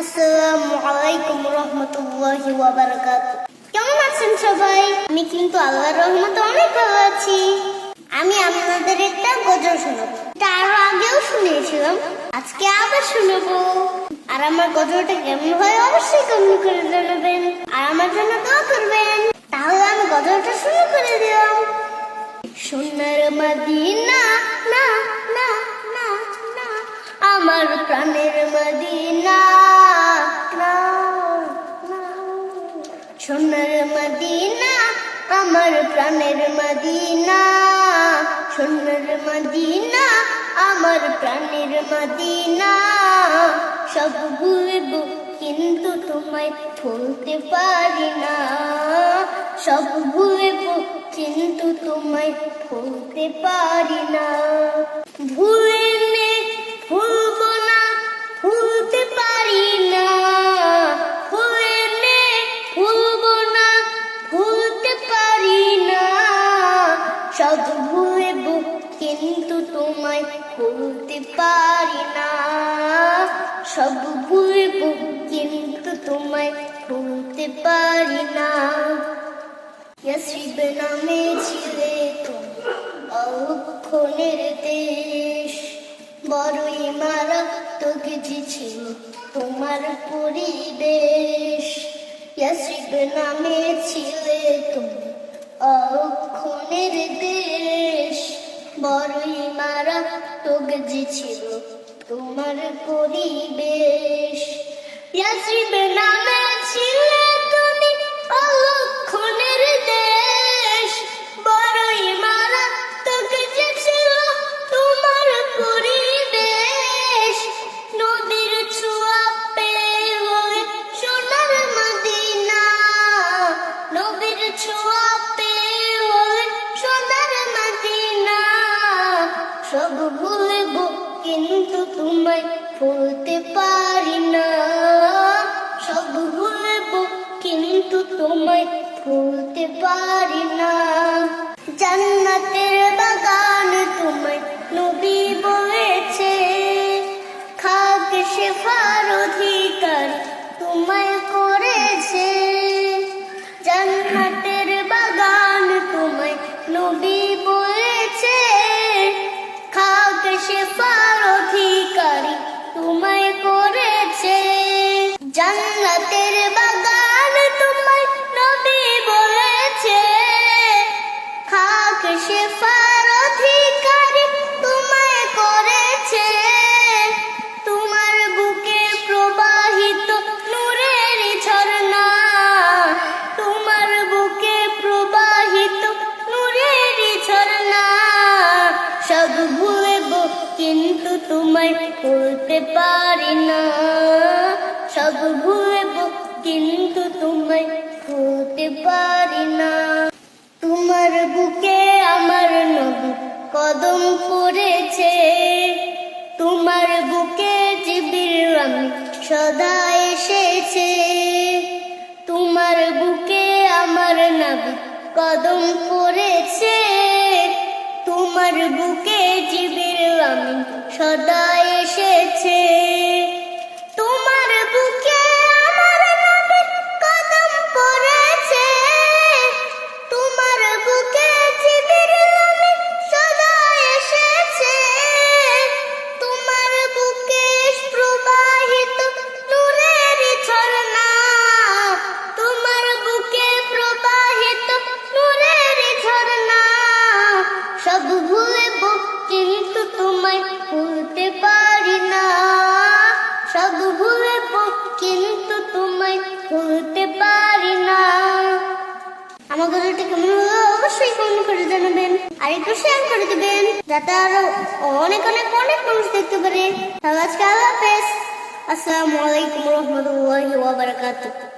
আসসালামু আলাইকুম রহমতুল্লাহি ওয়া বারাকাতুহু। কেমন আছেন সবাই? আমি কিন্তু আল্লাহর রহমতে অনেক ভালো আছি। আমি আপনাদের একটা গজল শোনাবো। এটা আরও আগেও শুনিয়েছিলাম, আজকে আবার শোনাবো। আর আমার গজলটা কেমন হয় অবশ্যই কমেন্ট করে জানাবেন। আর আমার জন্য দোয়া করবেন। তাহলে আমি গজলটা শুরু করে দিলাম। সোনার মদিনা, না না না না, আমার প্রাণের মদিনা। সোনার মদিনা, আমার প্রাণের মদিনা, সোনার মদিনা, আমার প্রাণের মদিনা। সব ভুলব কিন্তু তোমায় ভুলতে পারি না। সব ভুলব কিন্তু তোমায় ভুলতে পারি না। ভুলে সব ভুলব কিন্তু তোমায় ভুলতে পারি না। সব ভুলব কিন্তু তোমায় ভুলতে পারি না। ইয়াসরিব নামে ছিলে তুমি অক্ষণের দেশ। বড়ই মারাত্মক যে ছিল তোমার পরিবেশ। ইয়াসরিব নামে ছিলে তুমি অক্ষণের দেশ বড়ই মারাত্মক যে ছিল তোমার পরিবেশ। ইয়াসরিব নামে ছিলে সব ভুলব, কিন্তু তোমায় ভুলতে পারি না। সব ভুলব, কিন্তু তোমায় ভুলতে পারি না। জান্নাতের বাগান তোমায় নবী বলেছে, খাক শেফার ভুলতে পারি না। সব ভুলব কিন্তু তোমায় ভুলতে পারি না। তোমার বুকে আমার নবী কদম পড়েছে। তোমার বুকে জিবির আমি সদা এসেছে। তোমার বুকে আমার নবী কদম পড়েছে। তোমার বুকে জিবির আমি সদা এসেছে। তোমার বুকে আমার নবী কদম পড়েছে। তোমার বুকে জিবির আমি সদা এসেছে। তোমার বুকে প্রবাহিত নূরের ঝর্ণা। তোমার বুকে প্রবাহিত নূরের সব ভুলব কিন্তু তোমায় ভুলতে পারি না। সব ভুলব কিন্তু তোমায় ভুলতে পারি না। আমার কেমন অবশ্যই কমেন্ট করে জানাবেন। আর একটু শেয়ার করে দেবেন, যাতে আরও অনেক অনেক অনেক মানুষ দেখতে পারে। তাহলে আজকে আল্লাহ হাফেজ। আসসালামু আলাইকুম রহমতুল্লাহি ওয়া বারাকাতুহু।